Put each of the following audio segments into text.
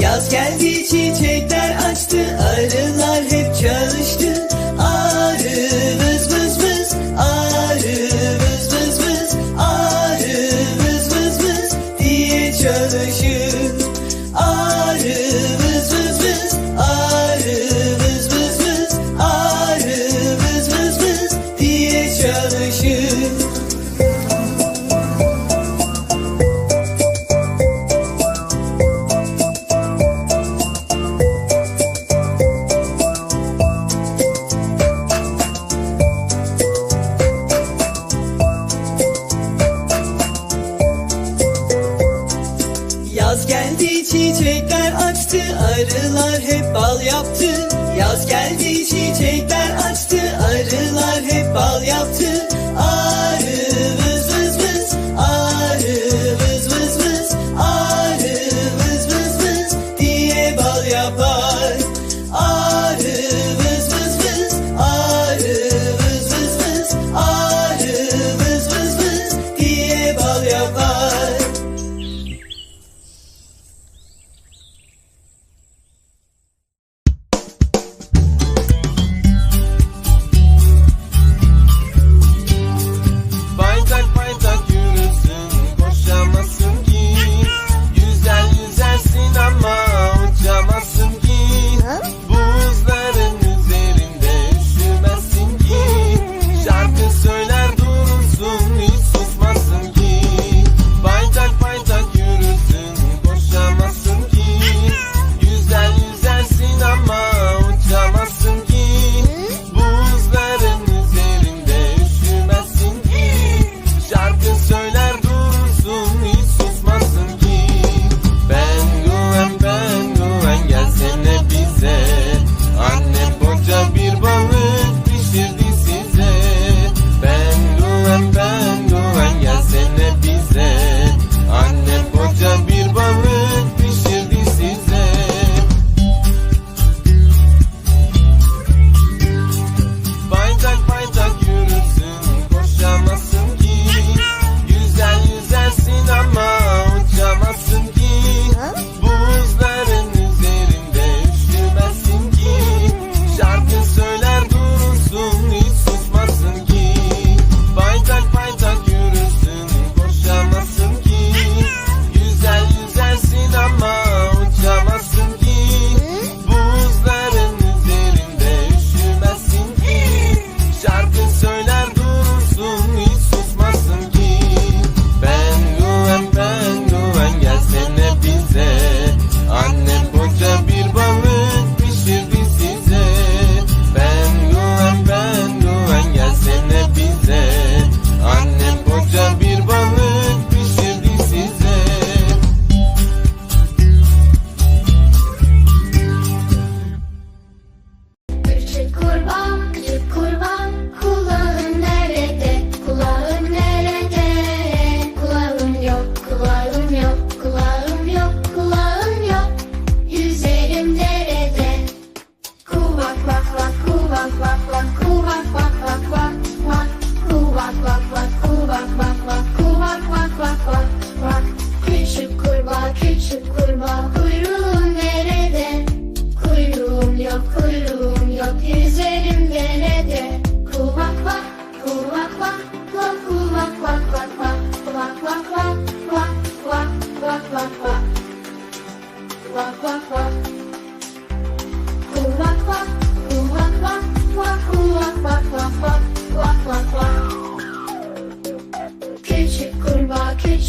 Yaz geldi çiçekler açtı arılar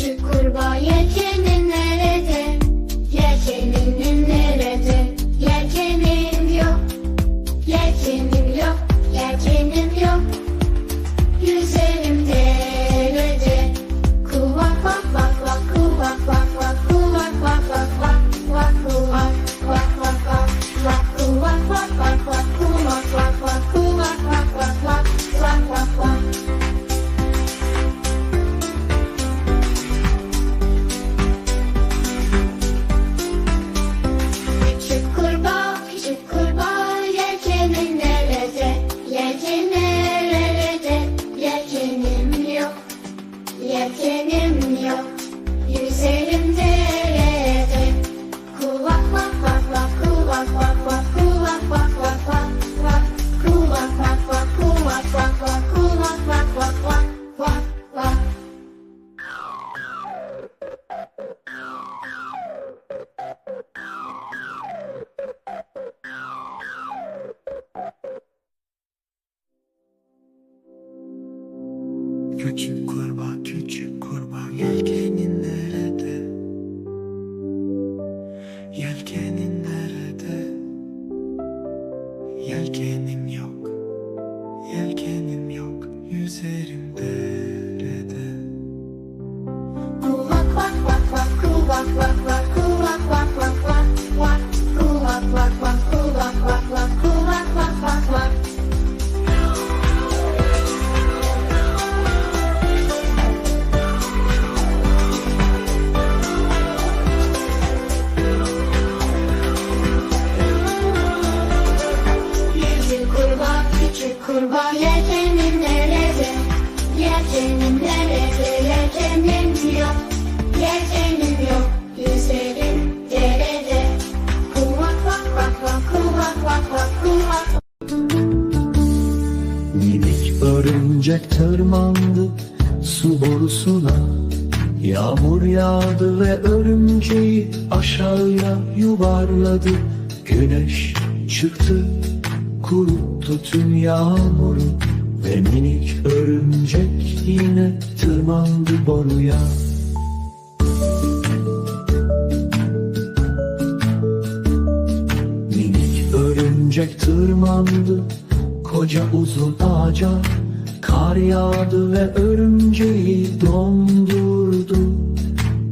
küçük kurbağa, yelkenin cieniem mio Küçük kurbağa, küçük kurbağa Yelkenin nerede? Örümcek tırmandı su borusuna. Yağmur yağdı ve örümceği aşağıya yuvarladı. Güneş çıktı kuruttu tüm yağmuru. Ve minik örümcek yine tırmandı boruya. Minik örümcek tırmandı koca uzun ağaca Kar yağdı ve örümceği dondurdu.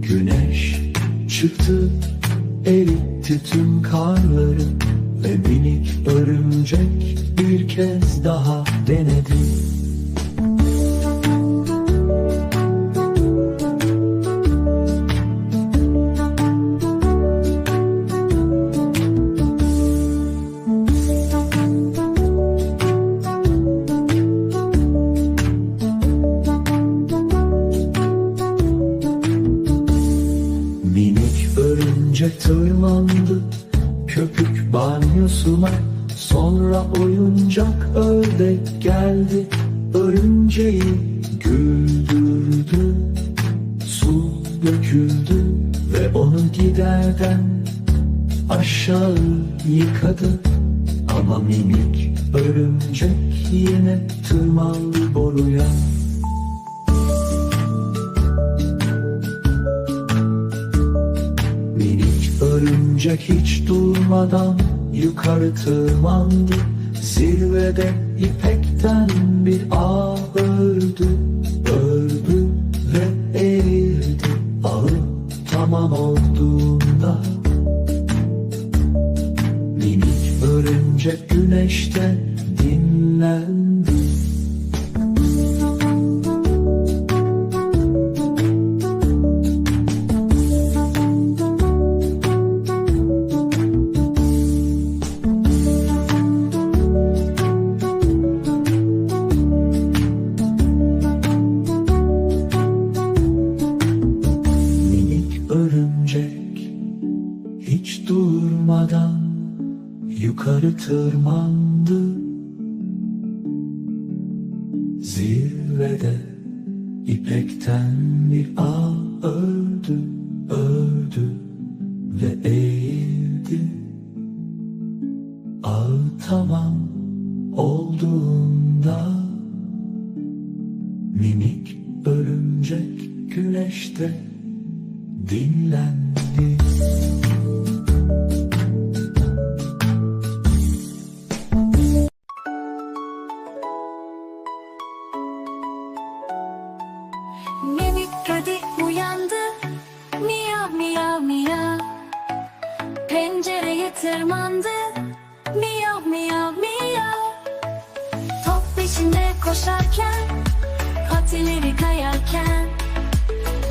Güneş çıktı eritti tüm karları Ve minik örümcek bir kez daha denedi oyuncak ördek geldi örümceği güldürdü. Su döküldü ve onu giderden aşağı yıkadı. Ama minik örümcek yine tırmandı boruya. Minik örümcek hiç durmadan yukarı tırmandı Zirvede ipekten bir ağ ördü Ördü ve eğildi Ağı tamam olduğunda. Minik örümcek güneşte dinlendi tırmandı. Zirvede ipekten bir ağ ördü, Pencereye tırmandı. Miyav miyav miyav. Top peşinde koşarken Patileri kayarken.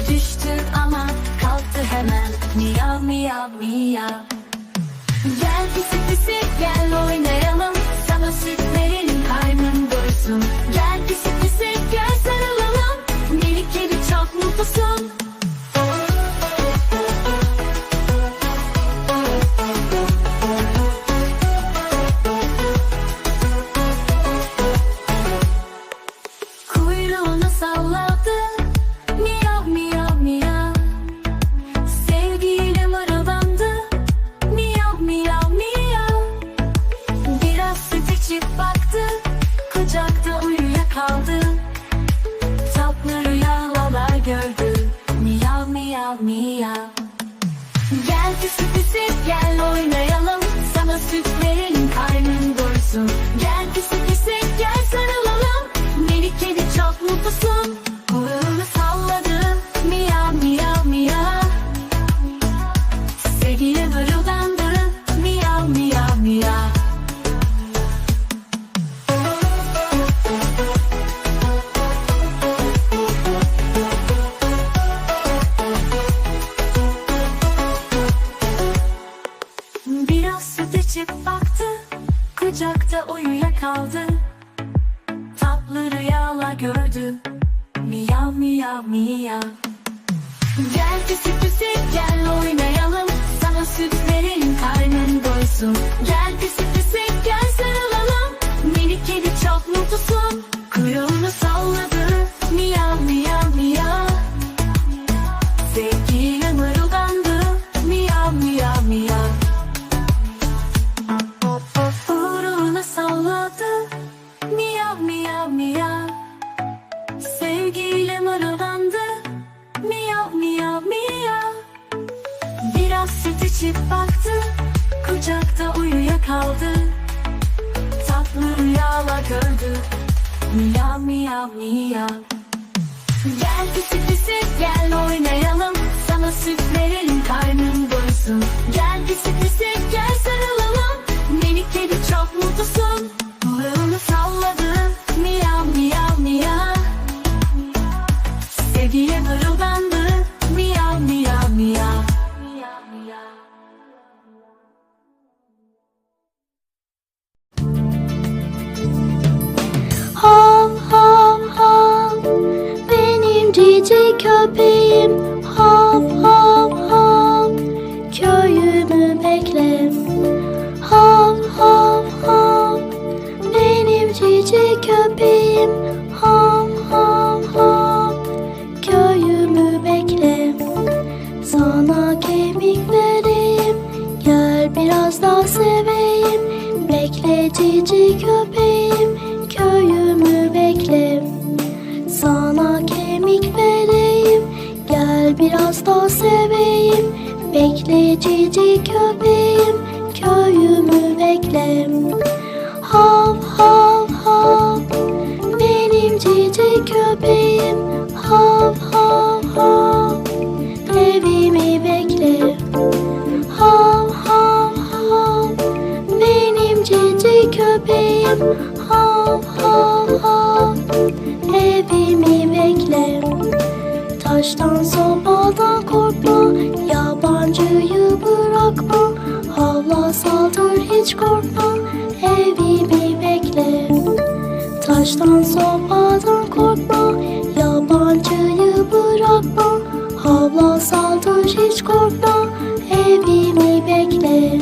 Düştü ama kalktı hemen. Miyav miyav miyav. Gel pisi pisi gel oynayalım Miyav miyav Gel pisi pisi gel oynayalım. Sana süt verelim karnın doysun. Gel pisi pisi gel sarılalım. Minik kedi çok mutlusun. Kuyruğunu salladı içip baktı Kucakta uyuyakaldı. Tatlı rüyalar gördü Miyav miyav miyav. Gel pisi pisi gel oynayalım. Sana süt verelim karnın doysun. Gel pisi pisi gel sarılalım bekle. Hav hav hav benim cici köpeğim. Hav hav hav köyümü bekle. Sana kemik vereyim Gel biraz daha seveyim. Bekle cici köpeğim Köyümü bekle. Sana kemik vereyim Gel biraz daha seveyim Bekle cici köpeğim Köyümü bekle Hav hav hav Benim cici köpeğim. Hav hav hav Evimi bekle Hav hav hav Benim cici köpeğim. Hav hav hav Evimi bekle Taştan Taştan sopadan korkma Yabancıyı bırakma. Havla saldır hiç korkma Evimi bekle.